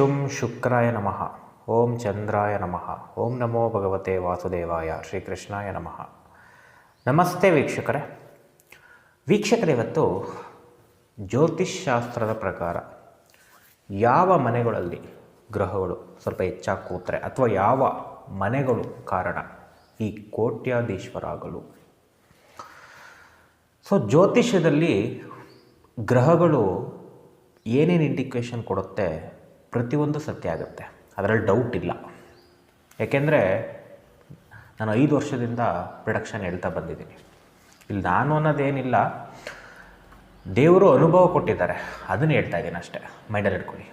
ಶುಂ ಶುಕ್ರಾಯ ನಮಃ. ಓಂ ಚಂದ್ರಾಯ ನಮಃ. ಓಂ ನಮೋ ಭಗವತೆ ವಾಸುದೇವಾಯ. ಶ್ರೀಕೃಷ್ಣಾಯ ನಮಃ. ನಮಸ್ತೆ ವೀಕ್ಷಕರೇ. ವೀಕ್ಷಕರೇ, ಇವತ್ತು ಜ್ಯೋತಿಷ್ ಶಾಸ್ತ್ರದ ಪ್ರಕಾರ ಯಾವ ಮನೆಗಳಲ್ಲಿ ಗ್ರಹಗಳು ಸ್ವಲ್ಪ ಹೆಚ್ಚಾಗಿ ಕೂತ್ರೆ ಅಥವಾ ಯಾವ ಮನೆಗಳು ಕಾರಣ ಈ ಕೋಟ್ಯಾಧೀಶ್ವರಾಗಲು? ಸೊ, ಜ್ಯೋತಿಷ್ಯದಲ್ಲಿ ಗ್ರಹಗಳು ಏನೇನು ಇಂಡಿಕೇಶನ್ ಕೊಡುತ್ತೆ? ಪ್ರತಿಯೊಂದು ಸತ್ಯ ಆಗುತ್ತೆ. ಅದರಲ್ಲಿ ಡೌಟ್ ಇಲ್ಲ. ಏಕೆಂದರೆ ನಾನು ಐದು ವರ್ಷದಿಂದ ಪ್ರೊಡಕ್ಷನ್ ಹೇಳ್ತಾ ಬಂದಿದ್ದೀನಿ. ಇಲ್ಲಿ ನಾನು ಅನ್ನೋದೇನಿಲ್ಲ. ದೇವರು ಅನುಭವ ಕೊಟ್ಟಿದ್ದಾರೆ. ಅದನ್ನು ಹೇಳ್ತಾ ಇದ್ದೀನಿ ಅಷ್ಟೇ. ಮೈಂಡಲ್ಲಿ ಇಟ್ಕೊಳ್ಳಿ.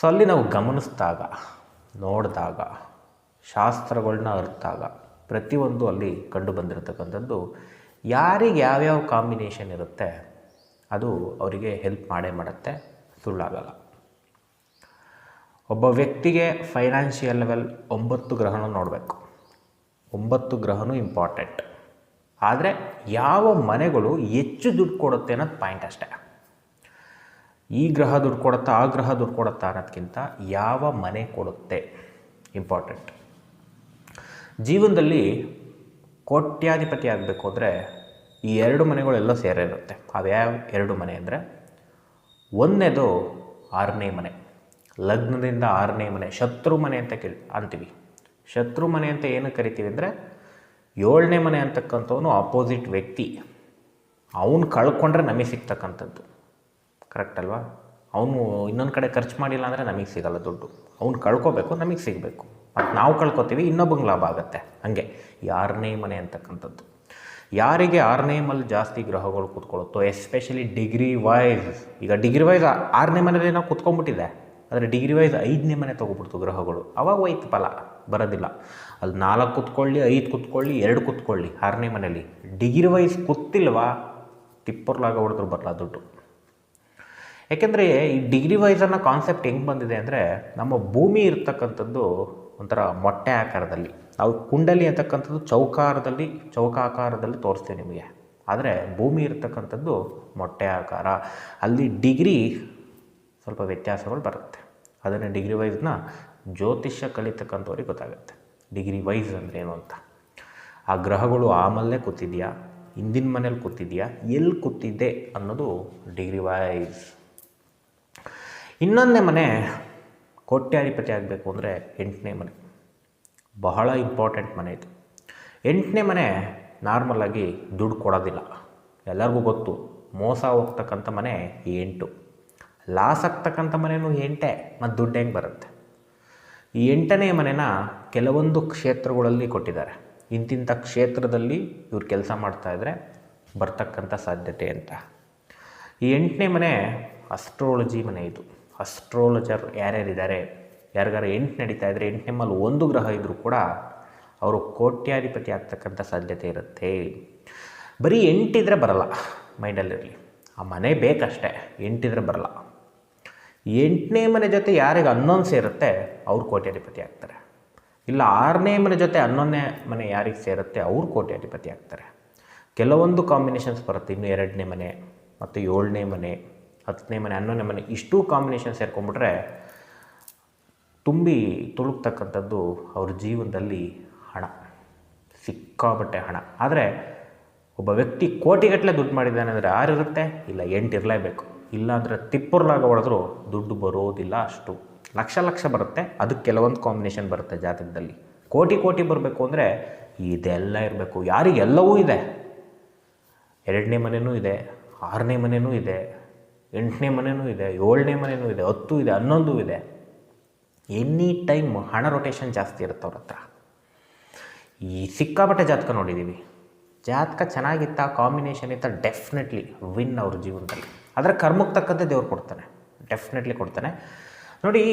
ಸೊ ಅಲ್ಲಿ ನಾವು ಗಮನಿಸಿದಾಗ, ನೋಡಿದಾಗ ಶಾಸ್ತ್ರಗಳನ್ನ ಅರ್ಥಾಗ ಪ್ರತಿಯೊಂದು ಅಲ್ಲಿ ಕಂಡು ಬಂದಿರತಕ್ಕಂಥದ್ದು ಯಾರಿಗೆ ಯಾವ್ಯಾವ ಕಾಂಬಿನೇಷನ್ ಇರುತ್ತೆ, ಅದು ಅವರಿಗೆ ಹೆಲ್ಪ್ ಮಾಡೇ ಮಾಡುತ್ತೆ. ಸುಳ್ಳಾಗಲ್ಲ. ಒಬ್ಬ ವ್ಯಕ್ತಿಗೆ ಫೈನಾನ್ಷಿಯಲ್ ಲೆವೆಲ್ ಒಂಬತ್ತು ಗ್ರಹಣ ನೋಡಬೇಕು. ಒಂಬತ್ತು ಗ್ರಹನೂ ಇಂಪಾರ್ಟೆಂಟ್ ಆದರೆ ಯಾವ ಮನೆಗಳು ಹೆಚ್ಚು ದುಡ್ಡು ಕೊಡುತ್ತೆ ಅನ್ನೋದು ಪಾಯಿಂಟ್ ಅಷ್ಟೇ. ಈ ಗ್ರಹ ದುಡ್ಡು ಕೊಡುತ್ತಾ, ಆ ಗ್ರಹ ದುಡ್ಡು ಕೊಡುತ್ತಾ ಅನ್ನೋದಕ್ಕಿಂತ ಯಾವ ಮನೆ ಕೊಡುತ್ತೆ ಇಂಪಾರ್ಟೆಂಟ್ ಜೀವನದಲ್ಲಿ ಕೋಟ್ಯಾಧಿಪತಿ ಆಗಬೇಕು ಅಂದರೆ ಈ ಎರಡು ಮನೆಗಳೆಲ್ಲ ಸೇರಿರುತ್ತೆ. ಅವ್ಯಾವ ಎರಡು ಮನೆ ಅಂದರೆ? ಒಂದನೇದು ಆರನೇ ಮನೆ. ಲಗ್ನದಿಂದ ಆರನೇ ಮನೆ, ಶತ್ರು ಮನೆ ಅಂತ ಕೇಳಿ, ಅಂತೀವಿ. ಶತ್ರು ಮನೆ ಅಂತ ಏನು ಕರಿತೀವಿ ಅಂದರೆ, ಏಳನೇ ಮನೆ ಅಂತಕ್ಕಂಥವನು ಆಪೋಸಿಟ್ ವ್ಯಕ್ತಿ. ಅವನು ಕಳ್ಕೊಂಡ್ರೆ ನಮಗೆ ಸಿಗ್ತಕ್ಕಂಥದ್ದು. ಕರೆಕ್ಟ್ ಅಲ್ವಾ? ಅವನು ಇನ್ನೊಂದು ಕಡೆ ಖರ್ಚು ಮಾಡಿಲ್ಲ ಅಂದರೆ ನಮಗೆ ಸಿಗಲ್ಲ ದುಡ್ಡು. ಅವ್ನು ಕಳ್ಕೊಬೇಕು, ನಮಗೆ ಸಿಗಬೇಕು. ಮತ್ತು ನಾವು ಕಳ್ಕೊತೀವಿ, ಇನ್ನೊಬ್ಬಂಗೆ ಲಾಭ ಆಗುತ್ತೆ. ಹಾಗೆ ಈ ಆರನೇ ಮನೆ ಅಂತಕ್ಕಂಥದ್ದು. ಯಾರಿಗೆ ಆರನೇ ಮಲ್ಲಿ ಜಾಸ್ತಿ ಗ್ರಹಗಳು ಕೂತ್ಕೊಳ್ಳುತ್ತೋ ಎಸ್ಪೆಷಲಿ ಡಿಗ್ರಿ ವೈಸ್ ಈಗ ಡಿಗ್ರಿ ವೈಸ್ ಆರನೇ ಮನೇಲಿ ನಾವು ಕೂತ್ಕೊಂಡ್ಬಿಟ್ಟಿದೆ. ಆದರೆ ಡಿಗ್ರಿ ವೈಸ್ ಐದನೇ ಮನೆ ತೊಗೊಬಿಡ್ತು ಗ್ರಹಗಳು. ಅವಾಗ ಹೋಯ್ತು ಫಲ, ಬರೋದಿಲ್ಲ. ಅಲ್ಲಿ ನಾಲ್ಕು ಕೂತ್ಕೊಳ್ಳಿ, ಐದು ಕೂತ್ಕೊಳ್ಳಿ, ಎರಡು ಕೂತ್ಕೊಳ್ಳಿ, ಆರನೇ ಮನೇಲಿ ಡಿಗ್ರಿ ವೈಸ್ ಕೂತಿಲ್ವಾ ತಿಪ್ಪರ್ಲಾಗ ಹೊಡೆದ್ರು ಬರಲ್ಲ ದುಡ್ಡು. ಯಾಕೆಂದರೆ ಈ ಡಿಗ್ರಿ ವೈಸ್ ಅನ್ನೋ ಕಾನ್ಸೆಪ್ಟ್ ಹೆಂಗೆ ಬಂದಿದೆ ಅಂದರೆ, ನಮ್ಮ ಭೂಮಿ ಇರ್ತಕ್ಕಂಥದ್ದು ಒಂಥರ ಮೊಟ್ಟೆ ಆಕಾರದಲ್ಲಿ. ನಾವು ಕುಂಡಲಿ ಅಂತಕ್ಕಂಥದ್ದು ಚೌಕಾರದಲ್ಲಿ, ಚೌಕಾಕಾರದಲ್ಲಿ ತೋರಿಸ್ತೀವಿ ನಿಮಗೆ. ಆದರೆ ಭೂಮಿ ಇರ್ತಕ್ಕಂಥದ್ದು ಮೊಟ್ಟೆ ಆಕಾರ. ಅಲ್ಲಿ ಡಿಗ್ರಿ ಸ್ವಲ್ಪ ವ್ಯತ್ಯಾಸಗಳು ಬರುತ್ತೆ. ಅದನ್ನು ಡಿಗ್ರಿ ವೈಸ್ನ ಜ್ಯೋತಿಷ್ಯ ಕಲಿತಕ್ಕಂಥವ್ರಿಗೆ ಗೊತ್ತಾಗುತ್ತೆ. ಡಿಗ್ರಿ ವೈಸ್ ಅಂದರೆ ಏನು ಅಂತ? ಆ ಗ್ರಹಗಳು ಆಮಲ್ಲೇ ಕೂತಿದೆಯಾ? ಹಿಂದಿನ ಮನೇಲಿ ಕೂತಿದೆಯಾ? ಎಲ್ಲಿ ಕೂತಿದೆ ಅನ್ನೋದು ಡಿಗ್ರಿ ವೈಸ್ ಇನ್ನೊಂದನೇ ಮನೆ ಕೋಟ್ಯಾಧಿಪತಿ ಆಗಬೇಕು ಅಂದರೆ ಎಂಟನೇ ಮನೆ. ಬಹಳ ಇಂಪಾರ್ಟೆಂಟ್ ಮನೆ ಇದು. ಎಂಟನೇ ಮನೆ ನಾರ್ಮಲಾಗಿ ದುಡ್ಡು ಕೊಡೋದಿಲ್ಲ. ಎಲ್ಲರಿಗೂ ಗೊತ್ತು. ಮೋಸ ಹೋಗ್ತಕ್ಕಂಥ ಮನೆ ಎಂಟು. ಲಾಸ್ ಆಗ್ತಕ್ಕಂಥ ಮನೆಯೂ ಎಂಟೇ ಮತ್ತು ದುಡ್ಡು ಹೆಂಗೆ ಬರುತ್ತೆ? ಈ ಎಂಟನೇ ಮನೆನ ಕೆಲವೊಂದು ಕ್ಷೇತ್ರಗಳಲ್ಲಿ ಕೊಟ್ಟಿದ್ದಾರೆ. ಇಂತಿಂಥ ಕ್ಷೇತ್ರದಲ್ಲಿ ಇವ್ರು ಕೆಲಸ ಮಾಡ್ತಾಯಿದ್ರೆ ಬರ್ತಕ್ಕಂಥ ಸಾಧ್ಯತೆ ಅಂತ ಈ ಎಂಟನೇ ಮನೆ ಅಸ್ಟ್ರಾಲಜಿ ಮನೆ ಇದು. ಅಸ್ಟ್ರಾಲಜರ್ ಯಾರ್ಯಾರಿದ್ದಾರೆ? ಯಾರಿಗಾರ ಎಂಟು ನಡೀತಾ ಇದ್ದರೆ ಎಂಟನೇ ಮೇಲೆ ಒಂದು ಗ್ರಹ ಇದ್ದರೂ ಕೂಡ ಅವರು ಕೋಟ್ಯಾಧಿಪತಿ ಆಗ್ತಕ್ಕಂಥ ಸಾಧ್ಯತೆ ಇರುತ್ತೆ. ಬರೀ ಎಂಟಿದ್ರೆ ಬರಲ್ಲ ಮೈಂಡಲ್ಲಿರಲಿ. ಆ ಮನೆ ಬೇಕಷ್ಟೇ ಎಂಟಿದ್ರೆ ಬರಲ್ಲ. ಎಂಟನೇ ಮನೆ ಜೊತೆ ಯಾರಿಗೆ ಹನ್ನೊಂದು ಸೇರುತ್ತೆ, ಅವ್ರು ಕೋಟ್ಯಾಧಿಪತಿ ಆಗ್ತಾರೆ. ಇಲ್ಲ, ಆರನೇ ಮನೆ ಜೊತೆ ಹನ್ನೊಂದನೇ ಮನೆ ಯಾರಿಗೆ ಸೇರುತ್ತೆ, ಅವ್ರು ಕೋಟ್ಯಾಧಿಪತಿ ಆಗ್ತಾರೆ. ಕೆಲವೊಂದು ಕಾಂಬಿನೇಷನ್ಸ್ ಬರುತ್ತೆ, ಇನ್ನು ಎರಡನೇ ಮನೆ ಮತ್ತು ಏಳನೇ ಮನೆ, ಹತ್ತನೇ ಮನೆ, ಹನ್ನೊಂದನೇ ಮನೆ, ಇಷ್ಟೂ ಕಾಂಬಿನೇಷನ್ ಸೇರ್ಕೊಂಡ್ಬಿಟ್ರೆ ತುಂಬಿ ತುಳುಕ್ತಕ್ಕಂಥದ್ದು ಅವ್ರ ಜೀವನದಲ್ಲಿ ಹಣ ಸಿಕ್ಕಾಬಟ್ಟೆ ಹಣ. ಆದರೆ ಒಬ್ಬ ವ್ಯಕ್ತಿ ಕೋಟಿಗಟ್ಟಲೆ ದುಡ್ಡು ಮಾಡಿದ್ದಾನೆ ಅಂದರೆ ಆರಿರುತ್ತೆ, ಇಲ್ಲ, ಎಂಟು ಇರಲೇಬೇಕು. ಇಲ್ಲಾಂದರೆ ತಿಪ್ಪುರ್ಲಾಗ ಹೊಡೆದ್ರೂ ದುಡ್ಡು ಬರೋದಿಲ್ಲ ಅಷ್ಟು. ಲಕ್ಷ ಲಕ್ಷ ಬರುತ್ತೆ, ಅದಕ್ಕೆ ಕೆಲವೊಂದು ಕಾಂಬಿನೇಷನ್ ಬರುತ್ತೆ ಜಾತಕದಲ್ಲಿ. ಕೋಟಿ ಕೋಟಿ ಬರಬೇಕು ಅಂದರೆ ಇದೆಲ್ಲ ಇರಬೇಕು. ಯಾರಿಗೆಲ್ಲವೂ ಇದೆ. ಎರಡನೇ ಮನೆಯೂ ಇದೆ, ಆರನೇ ಮನೆಯೂ ಇದೆ, ಎಂಟನೇ ಮನೆಯೂ ಇದೆ, ಏಳನೇ ಮನೆಯೂ ಇದೆ, ಹತ್ತು ಇದೆ, ಹನ್ನೊಂದು ಇದೆ. ಎನಿ ಟೈಮ್ ಹಣ ರೊಟೇಷನ್ ಜಾಸ್ತಿ ಇರುತ್ತೆ ಅವ್ರ ಹತ್ರ. ಈ ಸಿಕ್ಕಾಪಟ್ಟೆ ಜಾತಕ ನೋಡಿದ್ದೀವಿ ಜಾತಕ ಚೆನ್ನಾಗಿತ್ತ ಕಾಂಬಿನೇಷನ್ ಇತ್ತ ಡೆಫಿನೆಟ್ಲಿ ವಿನ್ ಅವ್ರ ಜೀವನದಲ್ಲಿ. ಅದರ ಕರ್ಮಕ್ಕೆ ತಕ್ಕಂತೆ ದೇವ್ರು ಕೊಡ್ತಾನೆ. ಡೆಫಿನೆಟ್ಲಿ ಕೊಡ್ತಾನೆ. ನೋಡಿ,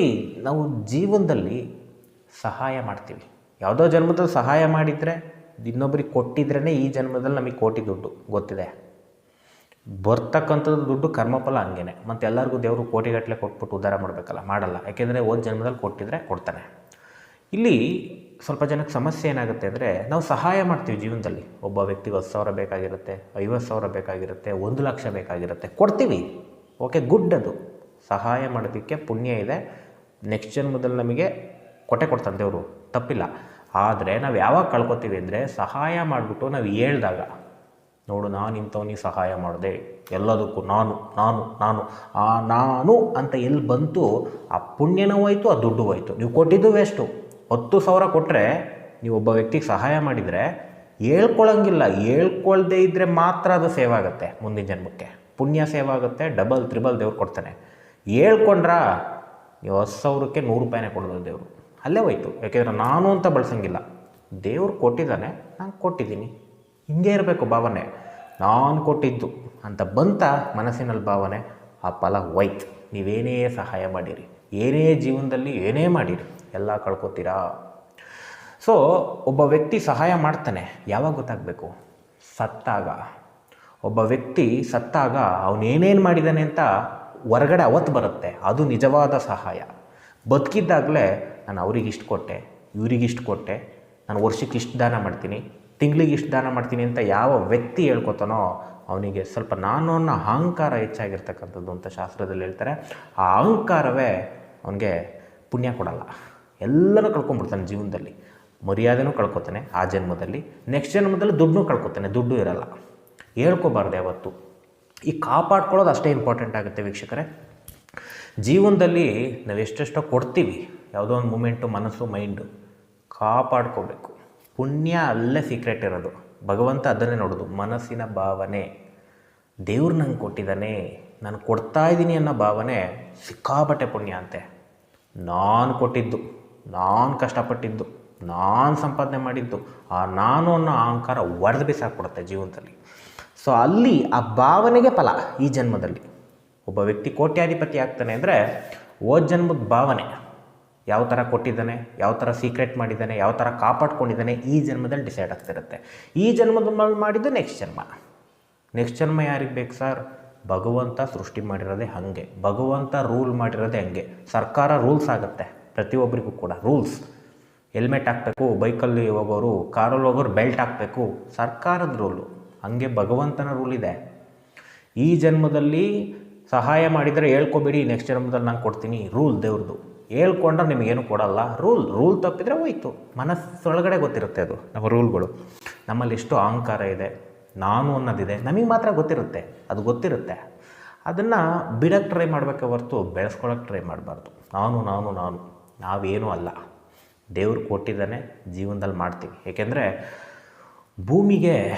ನಾವು ಜೀವನದಲ್ಲಿ ಸಹಾಯ ಮಾಡ್ತೀವಿ. ಯಾವುದೋ ಜನ್ಮದಲ್ಲಿ ಸಹಾಯ ಮಾಡಿದರೆ ಇನ್ನೊಬ್ಬರಿಗೆ ಕೊಟ್ಟಿದ್ರೇ ಈ ಜನ್ಮದಲ್ಲಿ ನಮಗೆ ಕೋಟಿ ದುಡ್ಡು, ಗೊತ್ತಿದೆ? ಬರ್ತಕ್ಕಂಥದ್ದು ದುಡ್ಡು ಕರ್ಮಫಲ ಹಂಗೇನೆ. ಮತ್ತು ಎಲ್ಲರಿಗೂ ದೇವರು ಕೋಟಿಗಟ್ಟಲೆ ಕೊಟ್ಬಿಟ್ಟು ಉದ್ಧಾರ ಮಾಡಬೇಕಲ್ಲ, ಮಾಡಲ್ಲ. ಯಾಕೆಂದರೆ ಒಂದು ಜನ್ಮದಲ್ಲಿ ಕೊಟ್ಟಿದ್ರೆ ಕೊಡ್ತಾನೆ. ಇಲ್ಲಿ ಸ್ವಲ್ಪ ಜನಕ್ಕೆ ಸಮಸ್ಯೆ ಏನಾಗುತ್ತೆ ಅಂದರೆ ನಾವು ಸಹಾಯ ಮಾಡ್ತೀವಿ ಜೀವನದಲ್ಲಿ. ಒಬ್ಬ ವ್ಯಕ್ತಿಗೆ ಹತ್ತು ಸಾವಿರ ಬೇಕಾಗಿರುತ್ತೆ, ಐವತ್ತು ಸಾವಿರ ಬೇಕಾಗಿರುತ್ತೆ, ಒಂದು ಲಕ್ಷ ಬೇಕಾಗಿರುತ್ತೆ. ಕೊಡ್ತೀವಿ. ಓಕೆ ಗುಡ್ ಅದು. ಸಹಾಯ ಮಾಡೋದಕ್ಕೆ ಪುಣ್ಯ ಇದೆ. ನೆಕ್ಸ್ಟ್ ಜನ್ಮದಲ್ಲಿ ನಮಗೆ ಕೊಟ್ಟೆ ಕೊಡ್ತಾನೆ ದೇವರು. ತಪ್ಪಿಲ್ಲ. ಆದರೆ ನಾವು ಯಾವಾಗ ಕಳ್ಕೊತೀವಿ ಅಂದರೆ ಸಹಾಯ ಮಾಡಿಬಿಟ್ಟು ನಾವು ಹೇಳ್ದಾಗ, ನೋಡು, ನಾನು ಇಂಥವನಿಗೆ ಸಹಾಯ ಮಾಡಿದೆ. ಎಲ್ಲದಕ್ಕೂ ನಾನು ನಾನು ನಾನು, ಆ ನಾನು ಅಂತ ಎಲ್ಲಿ ಬಂತು, ಆ ಪುಣ್ಯನೂ ಹೋಯ್ತು, ಆ ದುಡ್ಡು ಹೋಯ್ತು. ನೀವು ಕೊಟ್ಟಿದ್ದು ವೇಸ್ಟು ಹತ್ತು ಸಾವಿರ ಕೊಟ್ಟರೆ ನೀವು ಒಬ್ಬ ವ್ಯಕ್ತಿಗೆ ಸಹಾಯ ಮಾಡಿದರೆ ಹೇಳ್ಕೊಳಂಗಿಲ್ಲ. ಹೇಳ್ಕೊಳ್ದೇ ಇದ್ದರೆ ಮಾತ್ರ ಅದು ಸೇವ್ ಆಗುತ್ತೆ ಮುಂದಿನ ಜನ್ಮಕ್ಕೆ. ಪುಣ್ಯ ಸೇವ್ ಆಗುತ್ತೆ ಡಬಲ್ ತ್ರಿಬಲ್ ದೇವ್ರು ಕೊಡ್ತಾನೆ. ಹೇಳ್ಕೊಂಡ್ರ ನೀವು ಹತ್ತು ಸಾವಿರಕ್ಕೆ ನೂರು ರೂಪಾಯಿನೇ ಕೊಡೋದು ದೇವರು. ಅಲ್ಲೇ ಹೋಯ್ತು. ಯಾಕೆಂದರೆ ನಾನು ಅಂತ ಬಳಸಂಗಿಲ್ಲ. ದೇವ್ರು ಕೊಟ್ಟಿದ್ದಾನೆ, ನಾನು ಕೊಟ್ಟಿದ್ದೀನಿ. ಹಿಂಗೆ ಇರಬೇಕು ಭಾವನೆ. ನಾನು ಕೊಟ್ಟಿದ್ದು ಅಂತ ಬಂತ ಮನಸ್ಸಿನಲ್ಲಿ ಭಾವನೆ, ಆ ಫಲ ಹೋಯ್ತು. ನೀವೇನೇ ಸಹಾಯ ಮಾಡಿರಿ. ಏನೇ ಜೀವನದಲ್ಲಿ ಏನೇ ಮಾಡಿರಿ. ಎಲ್ಲ ಕಳ್ಕೊತೀರಾ? ಸೊ ಒಬ್ಬ ವ್ಯಕ್ತಿ ಸಹಾಯ ಮಾಡ್ತಾನೆ. ಯಾವಾಗ ಗೊತ್ತಾಗಬೇಕು? ಸತ್ತಾಗ. ಒಬ್ಬ ವ್ಯಕ್ತಿ ಸತ್ತಾಗ ಅವನೇನೇನು ಮಾಡಿದ್ದಾನೆ ಅಂತ ಹೊರಗಡೆ ಅವತ್ತು ಬರುತ್ತೆ. ಅದು ನಿಜವಾದ ಸಹಾಯ. ಬದುಕಿದ್ದಾಗಲೇ ನಾನು ಅವ್ರಿಗೆ ಇಷ್ಟು ಕೊಟ್ಟೆ, ಇವ್ರಿಗೆ ಇಷ್ಟು ಕೊಟ್ಟೆ, ನಾನು ವರ್ಷಕ್ಕೆ ಇಷ್ಟು ದಾನ ಮಾಡ್ತೀನಿ, ತಿಂಗಳಿಗೆ ಇಷ್ಟು ದಾನ ಮಾಡ್ತೀನಿ ಅಂತ ಯಾವ ವ್ಯಕ್ತಿ ಹೇಳ್ಕೊತಾನೋ ಅವನಿಗೆ ಸ್ವಲ್ಪ ನಾನು ಅನ್ನೋ ಅಹಂಕಾರ ಹೆಚ್ಚಾಗಿರ್ತಕ್ಕಂಥದ್ದು ಅಂತ ಶಾಸ್ತ್ರದಲ್ಲಿ ಹೇಳ್ತಾರೆ. ಆ ಅಹಂಕಾರವೇ ಅವನಿಗೆ ಪುಣ್ಯ ಕೊಡಲ್ಲ. ಎಲ್ಲನೂ ಕಳ್ಕೊಂಡ್ಬಿಡ್ತಾನೆ ಜೀವನದಲ್ಲಿ. ಮರ್ಯಾದೆನೂ ಕಳ್ಕೊತಾನೆ ಆ ಜನ್ಮದಲ್ಲಿ. ನೆಕ್ಸ್ಟ್ ಜನ್ಮದಲ್ಲಿ ದುಡ್ಡು ಕಳ್ಕೊತಾನೆ, ದುಡ್ಡು ಇರಲ್ಲ. ಹೇಳ್ಕೊಬಾರ್ದು ಯಾವತ್ತು. ಈ ಕಾಪಾಡ್ಕೊಳ್ಳೋದು ಅಷ್ಟೇ ಇಂಪಾರ್ಟೆಂಟ್ ಆಗುತ್ತೆ ವೀಕ್ಷಕರೇ. ಜೀವನದಲ್ಲಿ ನಾವು ಎಷ್ಟೆಷ್ಟೋ ಕೊಡ್ತೀವಿ, ಯಾವುದೋ ಒಂದು ಮೂಮೆಂಟು ಮನಸ್ಸು ಮೈಂಡು ಕಾಪಾಡ್ಕೋಬೇಕು. ಪುಣ್ಯ ಅಲ್ಲೇ ಸೀಕ್ರೆಟ್ ಇರೋದು. ಭಗವಂತ ಅದನ್ನೇ ನೋಡೋದು, ಮನಸ್ಸಿನ ಭಾವನೆ. ದೇವ್ರು ನಂಗೆ ಕೊಟ್ಟಿದ್ದಾನೆ, ನಾನು ಕೊಡ್ತಾ ಇದ್ದೀನಿ ಅನ್ನೋ ಭಾವನೆ ಸಿಕ್ಕಾಪಟ್ಟೆ ಪುಣ್ಯ ಅಂತೆ. ನಾನು ಕೊಟ್ಟಿದ್ದು. ನಾನು ಕಷ್ಟಪಟ್ಟಿದ್ದು, ನಾನು ಸಂಪಾದನೆ ಮಾಡಿದ್ದು, ಆ ನಾನು ಅನ್ನೋ ಅಹಂಕಾರ ಒಡೆದು ಬಿಸಾಕ್ಬಿಡುತ್ತೆ ಜೀವನದಲ್ಲಿ. ಸೊ ಅಲ್ಲಿ ಆ ಭಾವನೆಗೆ ಫಲ ಈ ಜನ್ಮದಲ್ಲಿ. ಒಬ್ಬ ವ್ಯಕ್ತಿ ಕೋಟ್ಯಾಧಿಪತಿ ಆಗ್ತಾನೆ ಅಂದರೆ, ಓ ಜನ್ಮದ ಭಾವನೆ, ಯಾವ ಥರ ಕೊಟ್ಟಿದ್ದಾನೆ, ಯಾವ ಥರ ಸೀಕ್ರೆಟ್ ಮಾಡಿದ್ದಾನೆ, ಯಾವ ಥರ ಕಾಪಾಡ್ಕೊಂಡಿದ್ದಾನೆ, ಈ ಜನ್ಮದಲ್ಲಿ ಡಿಸೈಡ್ ಆಗ್ತಿರುತ್ತೆ. ಈ ಜನ್ಮದಲ್ಲಿ ಮಾಡಿದ್ದು ನೆಕ್ಸ್ಟ್ ಜನ್ಮ. ನೆಕ್ಸ್ಟ್ ಜನ್ಮ ಯಾರಿಗೆ ಬೇಕು ಸರ್ ಭಗವಂತ ಸೃಷ್ಟಿ ಮಾಡಿರೋದೇ ಹಾಗೆ, ಭಗವಂತ ರೂಲ್ ಮಾಡಿರೋದೇ ಹಂಗೆ. ಸರ್ಕಾರ ರೂಲ್ಸ್ ಆಗುತ್ತೆ. ಪ್ರತಿಯೊಬ್ಬರಿಗೂ ಕೂಡ ರೂಲ್ಸ್. ಹೆಲ್ಮೆಟ್ ಹಾಕಬೇಕು, ಬೈಕಲ್ಲಿ ಹೋಗೋರು, ಕಾರಲ್ಲಿ ಹೋಗೋರು ಬೆಲ್ಟ್ ಹಾಕಬೇಕು, ಸರ್ಕಾರದ ರೂಲು. ಹಾಗೆ ಭಗವಂತನ ರೂಲ್ ಇದೆ. ಈ ಜನ್ಮದಲ್ಲಿ ಸಹಾಯ ಮಾಡಿದರೆ ಹೇಳ್ಕೊಬೇಡಿ, ನೆಕ್ಸ್ಟ್ ಜನ್ಮದಲ್ಲಿ ನಾನು ಕೊಡ್ತೀನಿ, ರೂಲ್ ದೇವ್ರದ್ದು ಹೇಳ್ಕೊಂಡ್ರೆ ನಿಮಗೇನು ಕೊಡಲ್ಲ, ರೂಲ್. ರೂಲ್ ತಪ್ಪಿದರೆ ಹೋಯ್ತು. ಮನಸ್ಸೊಳಗಡೆ ಗೊತ್ತಿರುತ್ತೆ ಅದು, ನಮ್ಮ ರೂಲ್ಗಳು. ನಮ್ಮಲ್ಲಿ ಎಷ್ಟು ಅಹಂಕಾರ ಇದೆ. ನಾನು ಅನ್ನೋದಿದೆ. ನಮಗೆ ಮಾತ್ರ ಗೊತ್ತಿರುತ್ತೆ. ಅದು ಗೊತ್ತಿರುತ್ತೆ. ಅದನ್ನು ಬಿಡಕ್ಕೆ ಟ್ರೈ ಮಾಡಬೇಕೆ ಹೊರ್ತು, ಬೆಳೆಸ್ಕೊಳಕ್ಕೆ ಟ್ರೈ ಮಾಡಬಾರ್ದು. ನಾನು ನಾನು ನಾನು. ನಾವೇನೂ ಅಲ್ಲ. ದೇವ್ರು ಕೊಟ್ಟಿದ್ದಾನೆ ಜೀವನದಲ್ಲಿ ಮಾಡ್ತೀವಿ. ಏಕೆಂದರೆ ಭೂಮಿಗೆ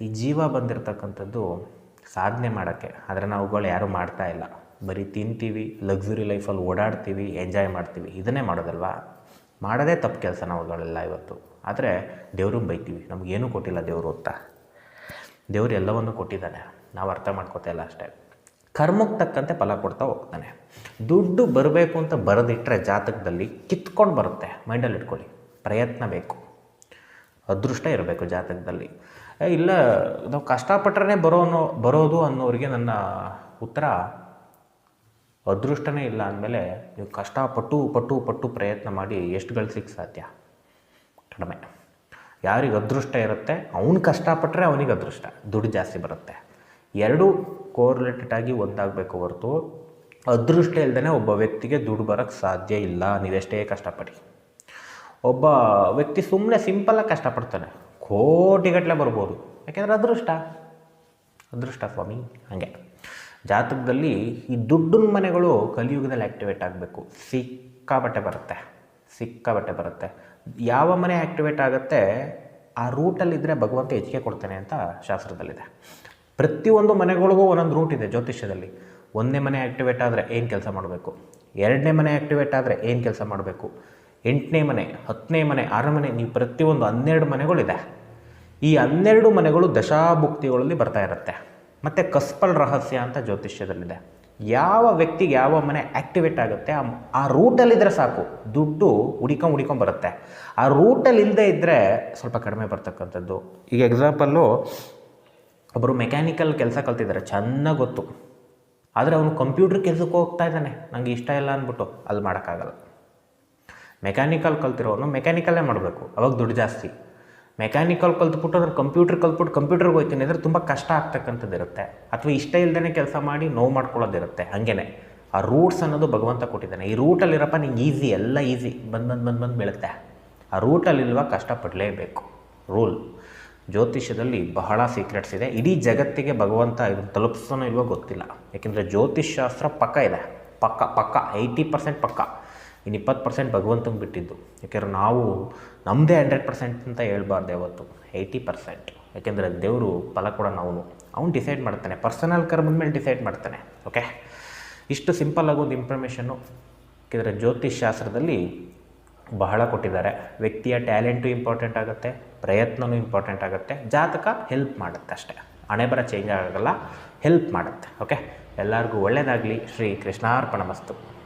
ಈ ಜೀವ ಬಂದಿರತಕ್ಕಂಥದ್ದು ಸಾಧನೆ ಮಾಡೋಕ್ಕೆ. ಆದರೆ ನಾವುಗಳು ಯಾರೂ ಮಾಡ್ತಾ ಇಲ್ಲ. ಬರೀ ತಿಂತೀವಿ ಲಕ್ಸುರಿ ಲೈಫಲ್ಲಿ ಓಡಾಡ್ತೀವಿ ಎಂಜಾಯ್ ಮಾಡ್ತೀವಿ. ಇದನ್ನೇ ಮಾಡೋದಲ್ವಾ? ಮಾಡೋದೇ ತಪ್ಪು ಕೆಲಸ ನಾವುಗಳೆಲ್ಲ ಇವತ್ತು. ಆದರೆ ದೇವ್ರಿಗೆ ಬೈತೀವಿ. ನಮಗೇನೂ ಕೊಟ್ಟಿಲ್ಲ ದೇವರು ಅಂತ. ದೇವರು ಎಲ್ಲವನ್ನು ಕೊಟ್ಟಿದ್ದಾನೆ. ನಾವು ಅರ್ಥ ಮಾಡ್ಕೋತಾ ಇಲ್ಲ ಅಷ್ಟೇ. ಕರ್ಮಕ್ಕೆ ತಕ್ಕಂತೆ ಫಲ ಕೊಡ್ತಾ ಹೋಗ್ತಾನೆ. ದುಡ್ಡು ಬರಬೇಕು ಅಂತ ಬರೆದಿಟ್ಟರೆ ಜಾತಕದಲ್ಲಿ ಕಿತ್ಕೊಂಡು ಬರುತ್ತೆ. ಮೈಂಡಲ್ಲಿ ಇಟ್ಕೊಳ್ಳಿ. ಪ್ರಯತ್ನ ಬೇಕು. ಅದೃಷ್ಟ ಇರಬೇಕು ಜಾತಕದಲ್ಲಿ. ಇಲ್ಲ, ನಾವು ಕಷ್ಟಪಟ್ಟರೆ ಅನ್ನೋ, ಬರೋದು ಅನ್ನೋರಿಗೆ ನನ್ನ ಉತ್ತರ, ಅದೃಷ್ಟನೇ ಇಲ್ಲ ಅಂದಮೇಲೆ ನೀವು ಕಷ್ಟಪಟ್ಟು, ಪಟ್ಟು ಪಟ್ಟು ಪ್ರಯತ್ನ ಮಾಡಿ ಎಷ್ಟು ಗಳಿಸ್ಲಿಕ್ಕೆ ಸಾಧ್ಯ? ಕಡಿಮೆ. ಯಾರಿಗೆ ಅದೃಷ್ಟ ಇರುತ್ತೆ, ಅವನು ಕಷ್ಟಪಟ್ಟರೆ ಅವನಿಗೆ ಅದೃಷ್ಟ. ದುಡ್ಡು ಜಾಸ್ತಿ ಬರುತ್ತೆ. ಎರಡೂ ಕೋರಿಲೇಟೆಡ್ ಆಗಿ ಒಂದಾಗಬೇಕು ಹೊರತು. ಅದೃಷ್ಟ ಇಲ್ಲದೇ ಒಬ್ಬ ವ್ಯಕ್ತಿಗೆ ದುಡ್ಡು ಬರೋಕ್ಕೆ ಸಾಧ್ಯ ಇಲ್ಲ. ನೀವೆಷ್ಟೇ ಕಷ್ಟಪಡಿ. ಒಬ್ಬ ವ್ಯಕ್ತಿ ಸುಮ್ಮನೆ ಸಿಂಪಲಾಗಿ ಕಷ್ಟಪಡ್ತಾನೆ. ಕೋಟಿಗಟ್ಟಲೆ ಬರ್ಬೋದು. ಯಾಕೆಂದರೆ ಅದೃಷ್ಟ. ಅದೃಷ್ಟ ಸ್ವಾಮಿ, ಹಾಗೆ. ಜಾತಕದಲ್ಲಿ ಈ ದುಡ್ಡಿನ ಮನೆಗಳು ಕಲಿಯುಗದಲ್ಲಿ ಆ್ಯಕ್ಟಿವೇಟ್ ಆಗಬೇಕು. ಸಿಕ್ಕಾಬಟ್ಟೆ ಬರುತ್ತೆ. ಸಿಕ್ಕಾಬಟ್ಟೆ ಬರುತ್ತೆ. ಯಾವ ಮನೆ ಆ್ಯಕ್ಟಿವೇಟ್ ಆಗುತ್ತೆ? ಆ ರೂಟಲ್ಲಿದ್ದರೆ ಭಗವಂತ ಹೆಚ್ಚಿಗೆ ಕೊಡ್ತಾನೆ ಅಂತ ಶಾಸ್ತ್ರದಲ್ಲಿದೆ. ಪ್ರತಿಯೊಂದು ಮನೆಗಳಿಗೂ ಒಂದೊಂದು ರೂಟ್ ಇದೆ ಜ್ಯೋತಿಷ್ಯದಲ್ಲಿ. ಒಂದನೇ ಮನೆ ಆ್ಯಕ್ಟಿವೇಟ್ ಆದರೆ ಏನು ಕೆಲಸ ಮಾಡಬೇಕು? ಎರಡನೇ ಮನೆ ಆ್ಯಕ್ಟಿವೇಟ್ ಆದರೆ ಏನು ಕೆಲಸ ಮಾಡಬೇಕು? ಎಂಟನೇ ಮನೆ, ಹತ್ತನೇ ಮನೆ, ಆರನೇ ಮನೆ, ನೀವು ಪ್ರತಿಯೊಂದು ಹನ್ನೆರಡು ಮನೆಗಳಿದೆ. ಈ ಹನ್ನೆರಡು ಮನೆಗಳು ದಶಾಭುಕ್ತಿಗಳಲ್ಲಿ ಬರ್ತಾ ಇರುತ್ತೆ. ಮತ್ತು ಕಸ್ಪಲ್ ರಹಸ್ಯ ಅಂತ ಜ್ಯೋತಿಷ್ಯದಲ್ಲಿದೆ. ಯಾವ ವ್ಯಕ್ತಿಗೆ ಯಾವ ಮನೆ ಆ್ಯಕ್ಟಿವೇಟ್ ಆಗುತ್ತೆ, ಆ ರೂಟಲ್ಲಿದ್ದರೆ ಸಾಕು. ದುಡ್ಡು ಹುಡಿಕೊಂಡು ಹುಡಿಕೊಂಡು ಬರುತ್ತೆ. ಆ ರೂಟಲ್ಲಿ ಇಲ್ಲದೆ ಇದ್ದರೆ ಸ್ವಲ್ಪ ಕಡಿಮೆ ಬರ್ತಕ್ಕಂಥದ್ದು. ಈಗ ಎಕ್ಸಾಂಪಲ್ಲು ಒಬ್ಬರು ಮೆಕ್ಯಾನಿಕಲ್ ಕೆಲಸ ಕಲ್ತಿದ್ದಾರೆ ಚೆನ್ನಾಗಿ ಗೊತ್ತು. ಆದರೆ ಅವನು ಕಂಪ್ಯೂಟ್ರ್ ಕೆಲಸಕ್ಕೆ ಹೋಗ್ತಾ ಇದ್ದಾನೆ. ನನಗೆ ಇಷ್ಟ ಇಲ್ಲ ಅಂದ್ಬಿಟ್ಟು ಅಲ್ಲಿ ಮಾಡೋಕ್ಕಾಗಲ್ಲ. ಮೆಕ್ಯಾನಿಕಲ್ ಕಲ್ತಿರೋನು ಮೆಕ್ಯಾನಿಕಲ್ಲೇ ಮಾಡಬೇಕು. ಅವಾಗ ದುಡ್ಡು ಜಾಸ್ತಿ. ಮೆಕ್ಯಾನಿಕಲ್ ಕಲ್ತ್ಬಿಟ್ಟು ಅದ್ರ ಕಂಪ್ಯೂಟರ್ ಕಲ್ತ್ಬಿಟ್ಟು ಕಂಪ್ಯೂಟರ್ಗೆ ಹೋಗ್ತೀನಿ ಅಂದರೆ ತುಂಬ ಕಷ್ಟ ಆಗ್ತಕ್ಕಂಥದ್ದಿರುತ್ತೆ ಅಥವಾ ಇಷ್ಟ ಇಲ್ಲದೇ ಕೆಲಸ ಮಾಡಿ ನೋವು ಮಾಡ್ಕೊಳ್ಳೋದಿರುತ್ತೆ ಹಾಗೇ ಆ ರೂಟ್ಸ್ ಅನ್ನೋದು ಭಗವಂತ ಕೊಟ್ಟಿದ್ದಾನೆ. ಈ ರೂಟಲ್ಲಿರಪ್ಪ ನಿಂಗೆ ಈಸಿ ಎಲ್ಲ ಈಸಿ ಬಂದು ಬಂದು ಬಂದು ಬಂದು ಬೀಳುತ್ತೆ. ಆ ರೂಟಲ್ಲಿಲ್ವ ಕಷ್ಟಪಡಲೇಬೇಕು. ರೂಲ್ ಜ್ಯೋತಿಷ್ಯದಲ್ಲಿ ಬಹಳ ಸೀಕ್ರೆಟ್ಸ್ ಇದೆ. ಇಡೀ ಜಗತ್ತಿಗೆ ಭಗವಂತ ಇದನ್ನು ತಲುಪಿಸೋನೋ ಇಲ್ವೋ ಗೊತ್ತಿಲ್ಲ. ಯಾಕೆಂದರೆ ಜ್ಯೋತಿಷ್ ಶಾಸ್ತ್ರ ಪಕ್ಕ ಇದೆ. ಪಕ್ಕ ಪಕ್ಕ ಏಯ್ಟಿ ಪರ್ಸೆಂಟ್ ಪಕ್ಕ. ಇನ್ನು ಇಪ್ಪತ್ತು ಪರ್ಸೆಂಟ್ ಭಗವಂತಂಗೆ ಬಿಟ್ಟಿದ್ದು. ಯಾಕೆಂದ್ರೆ ನಾವು ನಮ್ಮದೇ ಹಂಡ್ರೆಡ್ ಪರ್ಸೆಂಟ್ ಅಂತ ಹೇಳ್ಬಾರ್ದು ಯಾವತ್ತು. ಏಯ್ಟಿ ಪರ್ಸೆಂಟ್ ಯಾಕೆಂದರೆ ದೇವರು ಫಲ ಕೂಡ ಅವನು. ಅವ್ನು ಡಿಸೈಡ್ ಮಾಡ್ತಾನೆ. ಪರ್ಸನಲ್ ಕರ್ಮದ ಮೇಲೆ ಡಿಸೈಡ್ ಮಾಡ್ತಾನೆ. ಓಕೆ ಇಷ್ಟು ಸಿಂಪಲ್ ಆಗೋದು ಇನ್ಫಾರ್ಮೇಷನ್ನು ಯಾಕೆಂದರೆ ಜ್ಯೋತಿಷ್ ಶಾಸ್ತ್ರದಲ್ಲಿ ಬಹಳ ಕೊಟ್ಟಿದ್ದಾರೆ. ವ್ಯಕ್ತಿಯ ಟ್ಯಾಲೆಂಟು ಇಂಪಾರ್ಟೆಂಟ್ ಆಗುತ್ತೆ ಪ್ರಯತ್ನವೂ ಇಂಪಾರ್ಟೆಂಟ್ ಆಗುತ್ತೆ, ಜಾತಕ ಹೆಲ್ಪ್ ಮಾಡುತ್ತೆ ಅಷ್ಟೇ. ಹಣೆ ಬರ ಚೇಂಜ್ ಆಗೋಲ್ಲ, ಹೆಲ್ಪ್ ಮಾಡುತ್ತೆ, ಓಕೆ? ಎಲ್ಲರಿಗೂ ಒಳ್ಳೆಯದಾಗಲಿ ಶ್ರೀ ಕೃಷ್ಣಾರ್ಪಣ ಮಸ್ತು.